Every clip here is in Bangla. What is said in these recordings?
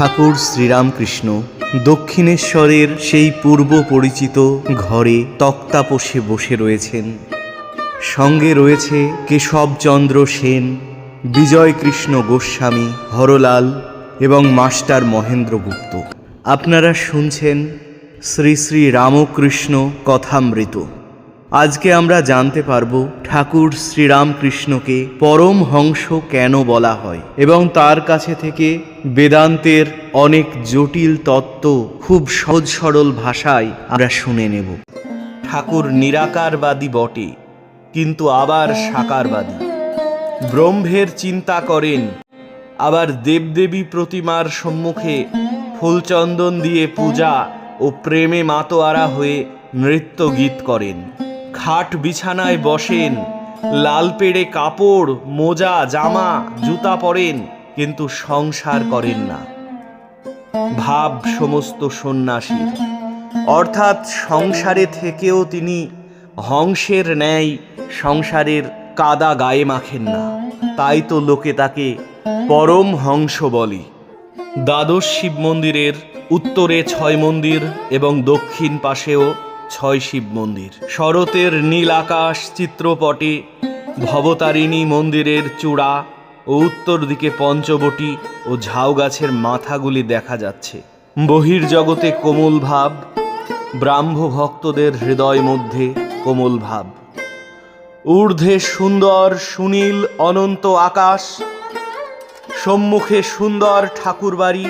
ঠাকুর শ্রীরামকৃষ্ণ দক্ষিণেশ্বরের সেই পূর্ব পরিচিত ঘরে তক্তাপোষে বসে রয়েছেন। সঙ্গে রয়েছে কেশবচন্দ্র সেন, বিজয়কৃষ্ণ গোস্বামী, হরলাল এবং মাস্টার মহেন্দ্রগুপ্ত। আপনারা শুনছেন শ্রী শ্রী রামকৃষ্ণ কথামৃত। আজকে আমরা জানতে পারব ঠাকুর শ্রীরামকৃষ্ণকে পরম হংস কেন বলা হয় এবং তার কাছে থেকে বেদান্তের অনেক জটিল তত্ত্ব খুব সহজ সরল ভাষায় আমরা শুনে নেব। ঠাকুর নিরাকারবাদী বটে, কিন্তু আবার সাকারবাদী। ব্রহ্মের চিন্তা করেন, আবার দেবদেবী প্রতিমার সম্মুখে ফুলচন্দন দিয়ে পূজা ও প্রেমে মাতোয়ারা হয়ে নৃত্য গীত করেন। খাট বিছানায় বসেন। লাল পেড়ে কাপড়, মোজা, জামা, জুতা পরেন, কিন্তু সংসার করেন না। ভাব সমস্ত সন্ন্যাসীর। অর্থাৎ সংসারে থেকেও তিনি হংসের ন্যায় সংসারের কাদা গায়ে মাখেন না। তাই তো লোকে তাকে পরম হংস বলে। দ্বাদশ শিব মন্দিরের উত্তরে ছয় মন্দির এবং দক্ষিণ পাশেও ছয় শিব মন্দির। শরতের নীল আকাশ চিত্রপটে, ভবতারিণী মন্দিরের চূড়া ও উত্তর দিকে পঞ্চবটি ও ঝাউ গাছের মাথাগুলি দেখা যাচ্ছে। বহির্জগতে কোমল ভাব, ব্রাহ্ম ভক্তদের হৃদয় মধ্যে কোমল ভাব। ঊর্ধ্বে সুন্দর সুনীল অনন্ত আকাশ, সম্মুখে সুন্দর ঠাকুরবাড়ি,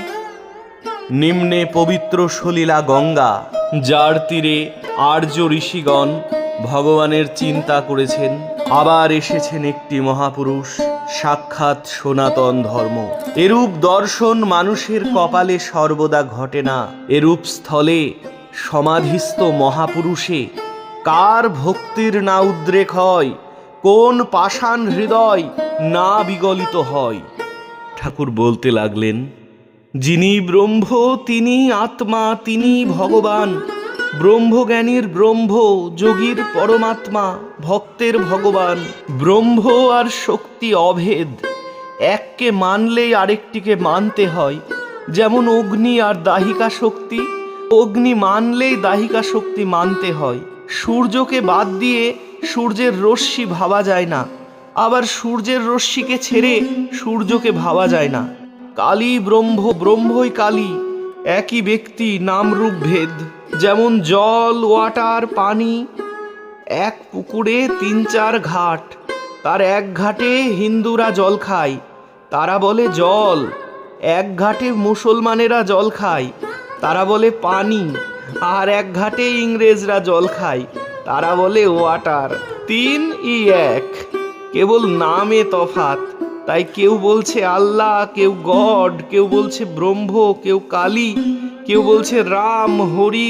নিম্নে পবিত্র সলীলা গঙ্গা। যার তীরে আর্য ঋষিগণ ভগবানের চিন্তা করেছেন। আবার এসেছেন একটি মহাপুরুষ, সাক্ষাৎ সনাতন ধর্ম। এরূপ দর্শন মানুষের কপালে সর্বদা ঘটে না। এরূপ স্থলে সমাধিস্থ মহাপুরুষে কার ভক্তির না উদ্রেক হয়, কোন পাষাণ হৃদয় না বিগলিত হয়? ঠাকুর বলতে লাগলেন যিনি ব্রহ্ম, তিনি আত্মা, তিনি ভগবান। ব্রহ্মজ্ঞানীর ব্রহ্ম, যোগীর পরমাত্মা, ভক্তের ভগবান। ব্রহ্ম আর শক্তি অভেদ। এককে মানলেই আরেকটিকে মানতে হয়। যেমন অগ্নি আর দাহিকা শক্তি, অগ্নি মানলেই দাহিকা শক্তি মানতে হয়। সূর্যকে বাদ দিয়ে সূর্যের রশ্মি ভাবা যায় না। আবার সূর্যের রশ্মিকে ছেড়ে সূর্যকে ভাবা যায় না। কালী ব্রহ্ম, ব্রহ্মই কালী। একই ব্যক্তি নামরূপ ভেদ। যেমন জল, ওয়াটার, পানি। এক পুকুরে তিন চার ঘাট। তার এক ঘাটে হিন্দুরা জল খায়। তারা বলে জল। এক ঘাটে মুসলমানেরা জল খায়। তারা বলে পানি। আর এক ঘাটে ইংরেজরা জল খায়। তারা বলে ওয়াটার। তিন ই এক। কেবল নামে তফাত। তাই কেউ বলছে আল্লাহ, কেউ গড, কেউ বলছে ব্রহ্ম, কেউ কালী, কেউ বলছে রাম, হরি।